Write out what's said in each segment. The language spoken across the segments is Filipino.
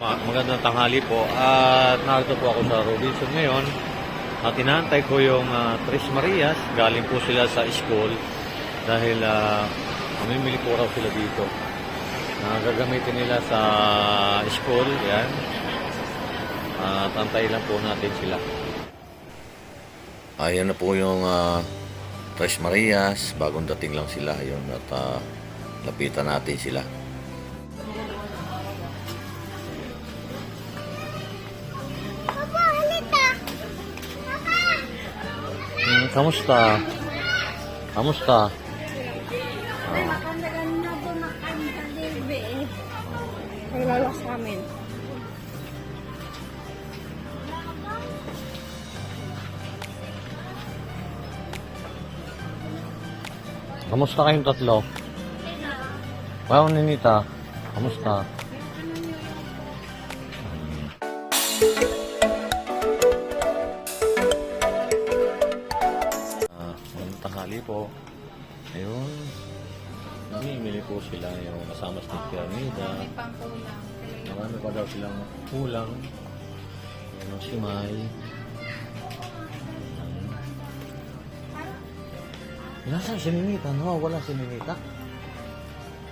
Ma- Magandang tanghali po. At narito po ako sa Robinson ngayon. At inaantay ko yung ah, Tres Marias. Galing po sila sa school. Dahil uh, mamimili po raw sila dito. Na gagamitin nila sa school yan. At antay lang po natin sila. Ayan na po yung ah, Tres Marias. Bagong dating lang sila yun. At ah, lapitan natin sila kamusta? Kamusta? Ay, makandagan na po makandalibe eh. Ay, lalas namin. Kamusta kayong tatlo? Wow, Ninita. Kamusta? Ah, kasama si Piramida. Marami pa daw silang kulang. Ayun si Mai. Nasaan si Ninita? Nawawala si Ninita?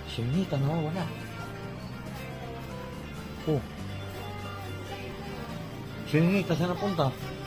Si Ninita nawawala. Oh. Si Ninita saan napunta? Wala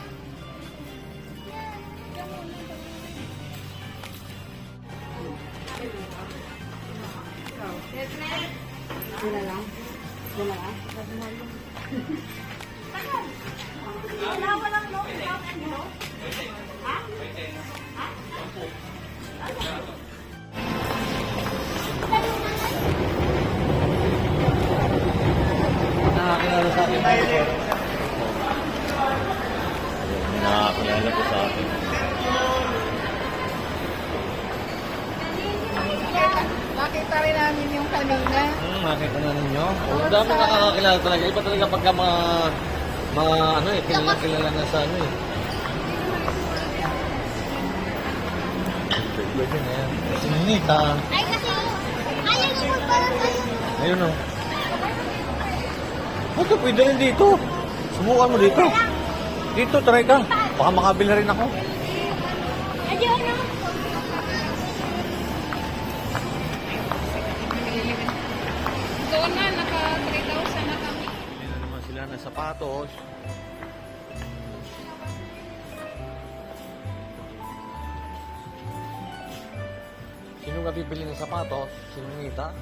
nakakakilala talaga. Iba talaga pagka mga, mga ano eh, kilala, kilala na sa ano eh. Pwede na yan. Si Ninita. Ay, kasi ayaw niyo magparang kayo. Ayun o. Ito, pwede rin dito. Subukan mo dito. Dito, try ka. Baka makabili rin ako. Ayaw na. Sapatos. Sino ka bibili ng sapatos? Si Ninita?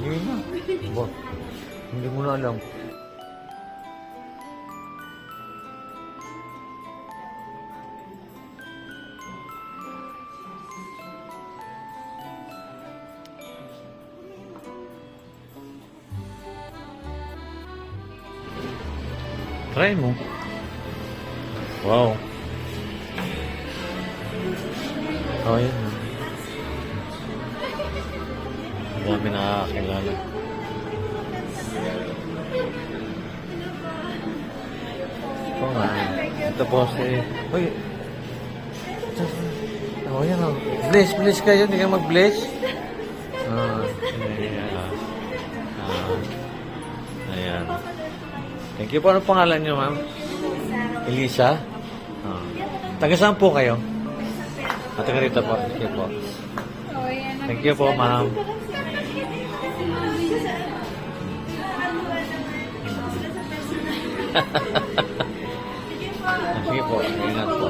Pili na. Ba, hindi mo na alam. Try mo. Wow. Oh, yun. Ang dami nakakakilala. Ito nga. Ito po si... Uy! Ito. Oh, yan o. Bless, bless kayo. Hindi kayo mag-bless. Ah. Ah, ayan. Thank you po. Ano pangalan niyo, ma'am? Elisa? Ah. Taga saan po kayo? Ah, taga rito po. Thank you po. Oh. Thank you po, ma'am. Sige po, ingat po.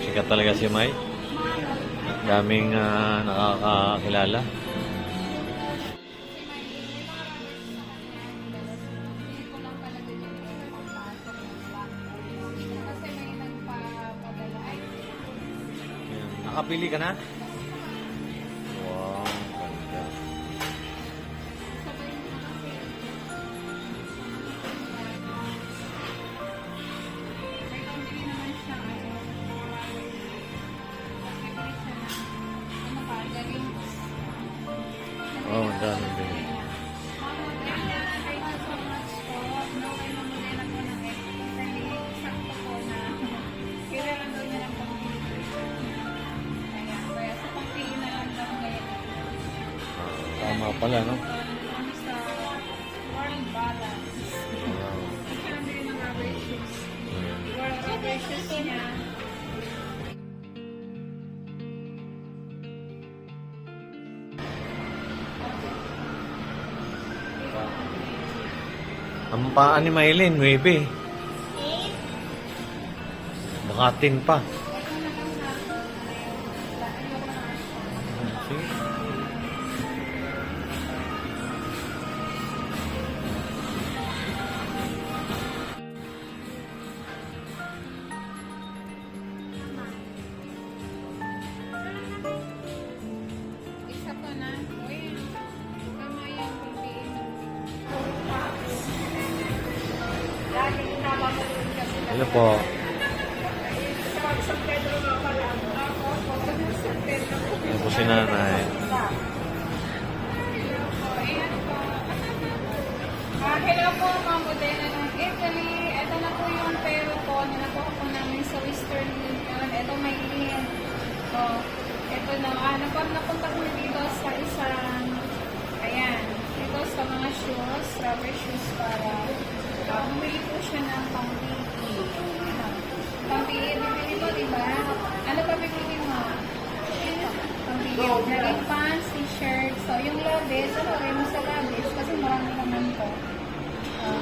Sikat talaga si Mai. Daming ah, nakakakilala. May. Nakapili ka na? Tama pala, no? Ano sa world balance. Kailangan din ng rubber shoes. World niya. Ang paa ni Maylin, 9. Bukatin pa. Ano labis, ano rin mo sa labis? Kasi marami naman po. Ah,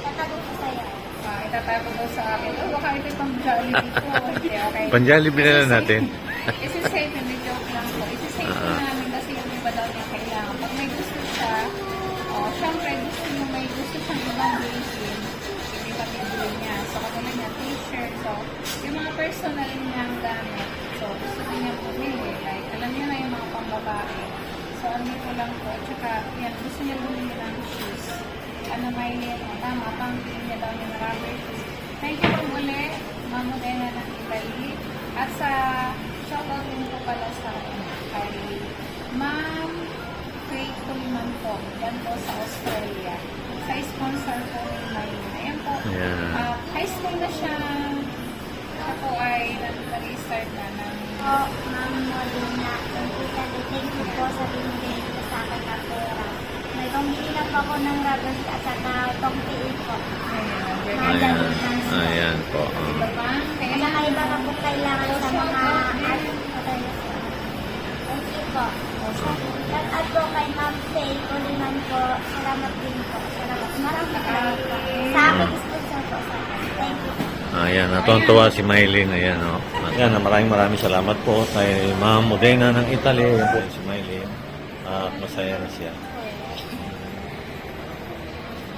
Tatago ko sa'yo. Ah, itatago daw sa akin. Oh, baka ito pang Jollibee ko. Okay, okay. Panjollibee na lang natin. Isi-save, hindi joke lang po. Isi-save po Ah. namin kasi yung iba daw niya kailangan. Pag may gusto siya, oh, syempre gusto niya, may gusto siyang ibang blazing. Hindi pa bibili niya. So, katulad niya, t-shirt. So, yung mga personal So, andito lang po. Tsaka, yan, gusto niya bumili ng shoes. Ano may oh, tama, pang niya daw yung rubber shoes. Thank you po muli, Ma'am Modena ng Italy. At sa shoutout din po pala sa kay Ma'am Faith Kuliman po. Yan po sa Australia. Sa sponsor po ni Marina. Ayan po. Ayan. Ah, high school na siya. Po ay nag- nag-start na ng Po, Ma'am Molina. Thank you, Daddy. Thank you po sa binigay niyo sa akin na pera. May pambili na po ako ng rubber at saka itong tiil po. Ayan, Ayan. Po. ah. Iba pa? Kaya At saka iba pa po kailangan sa mga at Thank you po. Shout out po kay Ma'am Faye Kuliman po. Salamat din po. Salamat. Maraming salamat po. Sa akin, sponsor po sa akin. Thank you. Ayan, natutuwa si Maylin. Ayan, oh. Ayan, maraming maraming salamat po kay Ma'am Modena ng Italy. Ayan po si Maylin. At masaya na siya.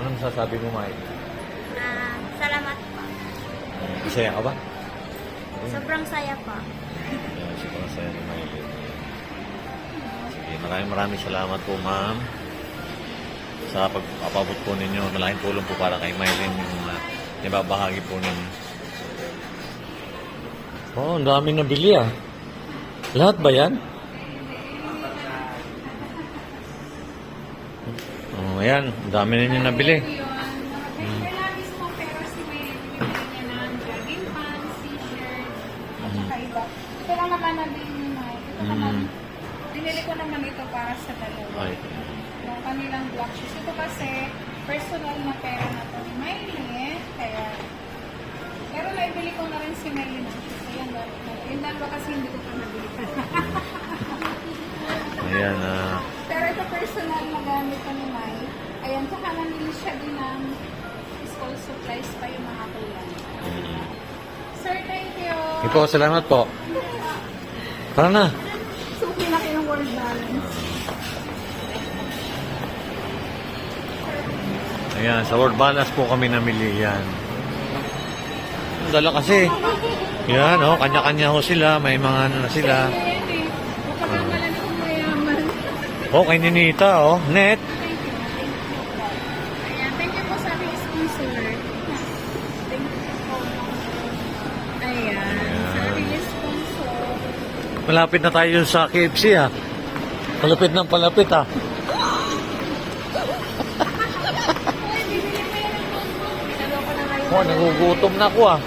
Ano masasabi mo, Maylin? Ah, salamat po. Masaya ka ba? Sobrang saya po. Ayan, sobrang saya ni Maylin. Sige, maraming maraming salamat po, ma'am. Sa pagpapabot po ninyo, malaking tulong po para kay Maylin yung uh, nababahagi po ninyo. Oh, ang dami nabili ah. Lahat ba yan? Oh, ayan. Ang dami ninyo nabili. yun. Hmm. Ito lang naman nabili ni Mike. Ito naman, binili ko naman ito para sa dalawa. Yung kanilang black shoes. Ito kasi, personal na pera na to ni Maylin. Kaya, pero naibili ko na rin si Maylin ng. Yung dalawa kasi hindi ko pa nabili. Ayan, ah. Pero ito personal na gamit ko ni May. Ayan, saka namili siya din ng school supplies pa yung mga kulang. Mm. Sir, thank you. Ikaw, salamat po. Tara na. So, pinaki yung word balance. Ayan, sa World Balance po kami namili yan. Ang dala kasi. Yan, oh, kanya-kanya ho sila. May mga ano na sila. Oh, kay Ninita, oh. Net. Ayan, thank you po sa aking sponsor. Sponsor. Malapit na tayo sa KFC, ha. Ah. Palapit ng palapit, ah. ha. oh, nagugutom na ako, ah.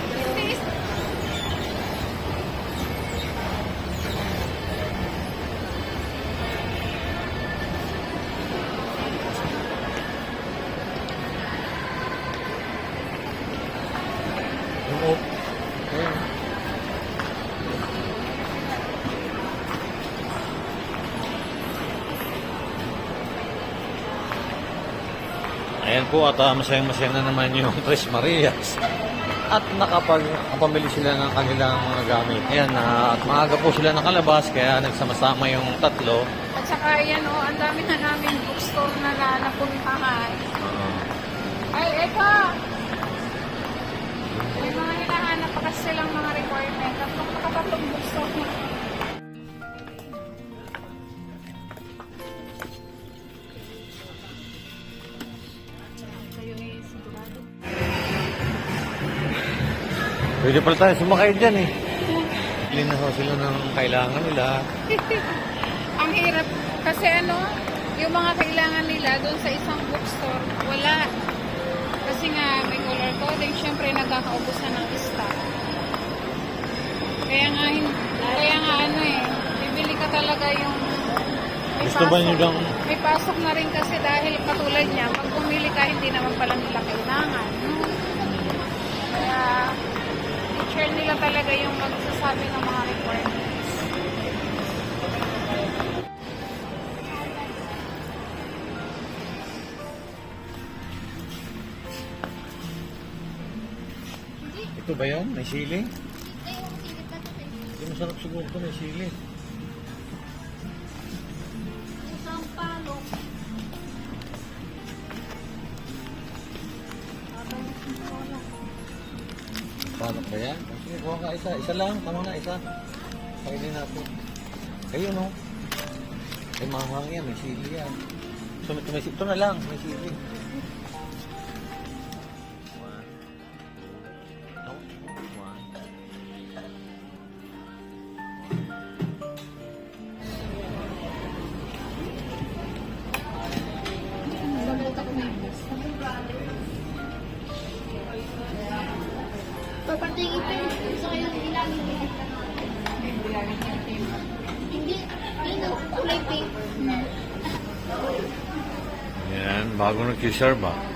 Po at uh, masayang-masaya na naman yung Tres Marias. At nakapag nakapamili sila ng kanilang mga gamit. Ayan, ah, at maaga po sila nakalabas kaya nagsama-sama yung tatlo. At saka yan o, ang dami na namin bookstore na na napuntahan. Ah, Ay, eto! May mga hinahanap pa kasi silang mga requirement. Tatlong nakatatlong bookstore na. Pwede pala tayo sumakay dyan eh. Bili na sila ng kailangan nila. Ang hirap kasi ano, yung mga kailangan nila doon sa isang bookstore, wala. Kasi nga may color coding, syempre nagkakaubusan ng stock. Kaya nga, kaya nga ano eh, bibili ka talaga yung may Gusto ba pasok- nyo bang May pasok na rin kasi dahil katulad niya, pag pumili ka, hindi naman pala nila kailangan. Kaya, teacher nila talaga yung magsasabi ng mga requirements. Ito ba yun? May sili? Ito yung silip na ito. Hindi masarap siguro ito, may sili. Kuha ka isa. Isa lang. Tama na, isa. Pwede natin. Ayun, no? Ay, mahang yan. May sili yan. So, ito, may, ito na lang. May sili. Yan, bago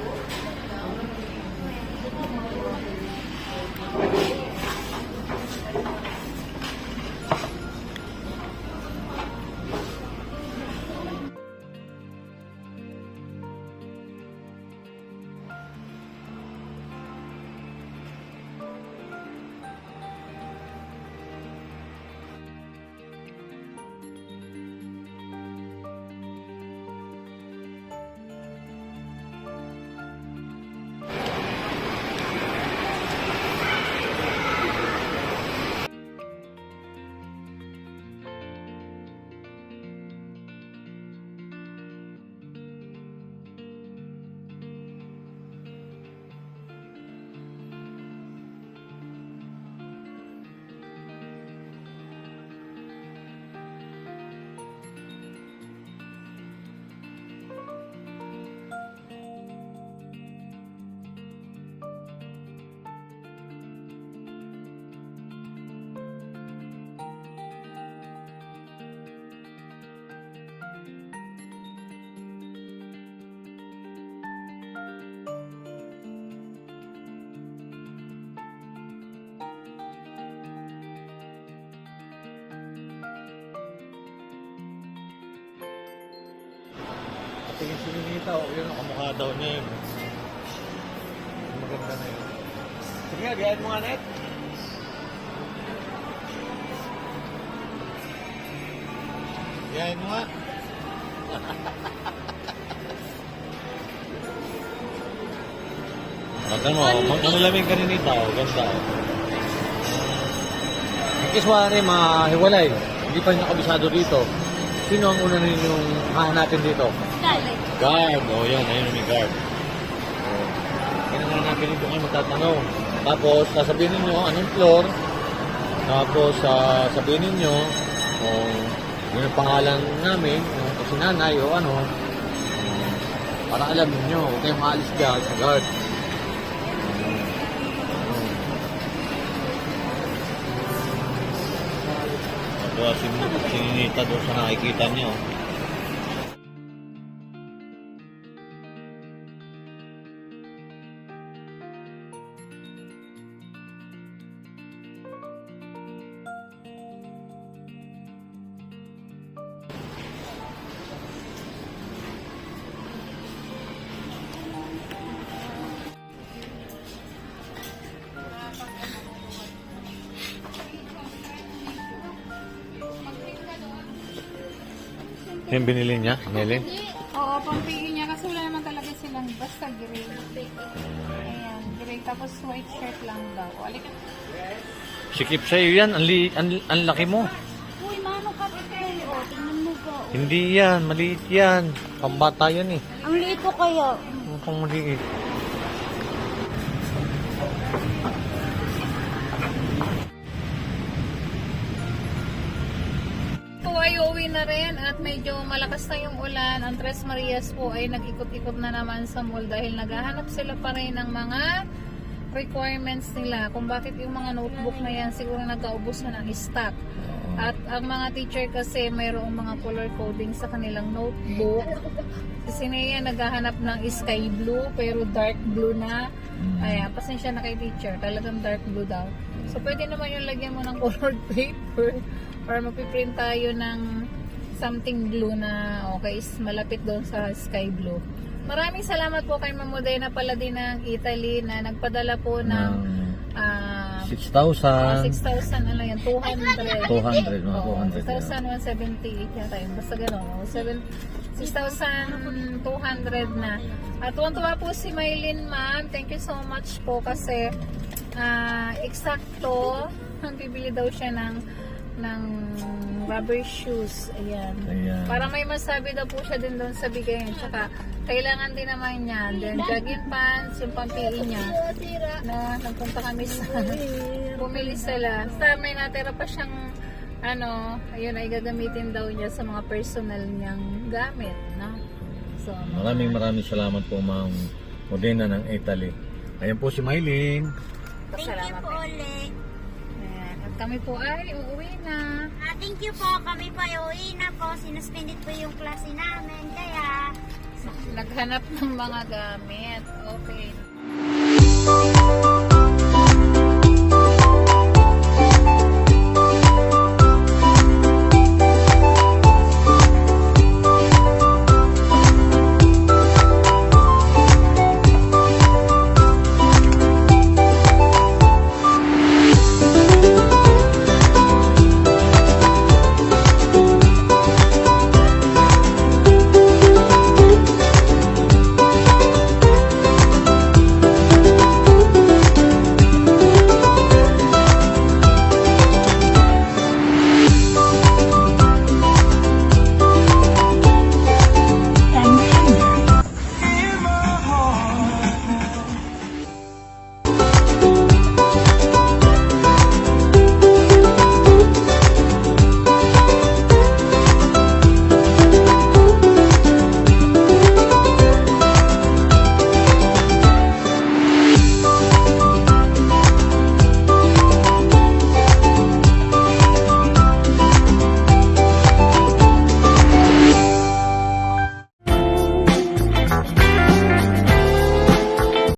Pati yung sininita, o yun, ang kamukha daw niya yun. Maganda na yun. Sige nga, gayahin mo nga net. Gayahin mo nga. Ganda mo, mag malamig ka rin ito, ganda. Ang kiswari, mahiwalay. Hindi pa rin nakabisado dito. Sino ang una ninyong hahanapin dito? Guard. O oh, yan, ayun may guard. Oh. Yan ang hanapin nito kayo magtatanong. Tapos, sasabihin ninyo anong floor. Tapos, uh, sabihin ninyo kung oh, yun ang pangalan namin, kung oh, si nanay o ano. Um, para alam ninyo, huwag kayong maalis dyan sa guard. Diba, sininita doon sa nakikita niyo. Yung binili niya, Melin? Oo, pampihin niya kasi wala naman talaga silang basta gray. Ayan, gray tapos white shirt lang daw. Alika. Sikip sa'yo yan, ang, li- ang, ang laki mo. Uy, mano ka kayo. O, tingnan mo po. Hindi yan, maliit yan. Pambata yan eh. Ang liit ko kayo. Mukhang maliit. Na rin at medyo malakas na yung ulan. Ang Tres Marias po ay nag-ikot-ikot na naman sa mall dahil naghahanap sila pa rin ng mga requirements nila. Kung bakit yung mga notebook na yan siguro nagkaubos na ng stock. At ang mga teacher kasi mayroong mga color coding sa kanilang notebook. Si Sinea naghahanap ng sky blue pero dark blue na. Ayan, pasensya na kay teacher. Talagang dark blue daw. So, pwede naman yung lagyan mo ng colored paper or magpiprint tayo ng something blue na okay, is malapit doon sa sky blue. Maraming salamat po kay Mamuday na pala din ng Italy na nagpadala po ng ah, 6,000. 6,000 ano yan, 200. 200, mga Oo, 200 yan. 6,178 yata yun. Basta gano'n. oh. Seven- 6,200 na. At tuwan-tuwa po si Maylin ma'am. Thank you so much po kasi ah, eksakto bibili daw siya ng ng rubber shoes. Ayan. Ayan. Para may masabi daw po siya din doon sa bigay niya. Tsaka, kailangan din naman niya. Then, jogging pants, yung pampiin niya. Na, nagpunta kami sa, bumili sila. Sa may natira pa siyang, ano, ayun ay gagamitin daw niya sa mga personal niyang gamit. No? So, Maraming maraming salamat po Ma'am Modena ng Italy. Ayan po si Mylene. Thank you po ulit. Kami po ay uuwi na. Ah, thank you po. Kami po ay uwi na po. Sinuspended po yung klase namin. Kaya, Naghanap ng mga gamit. Okay.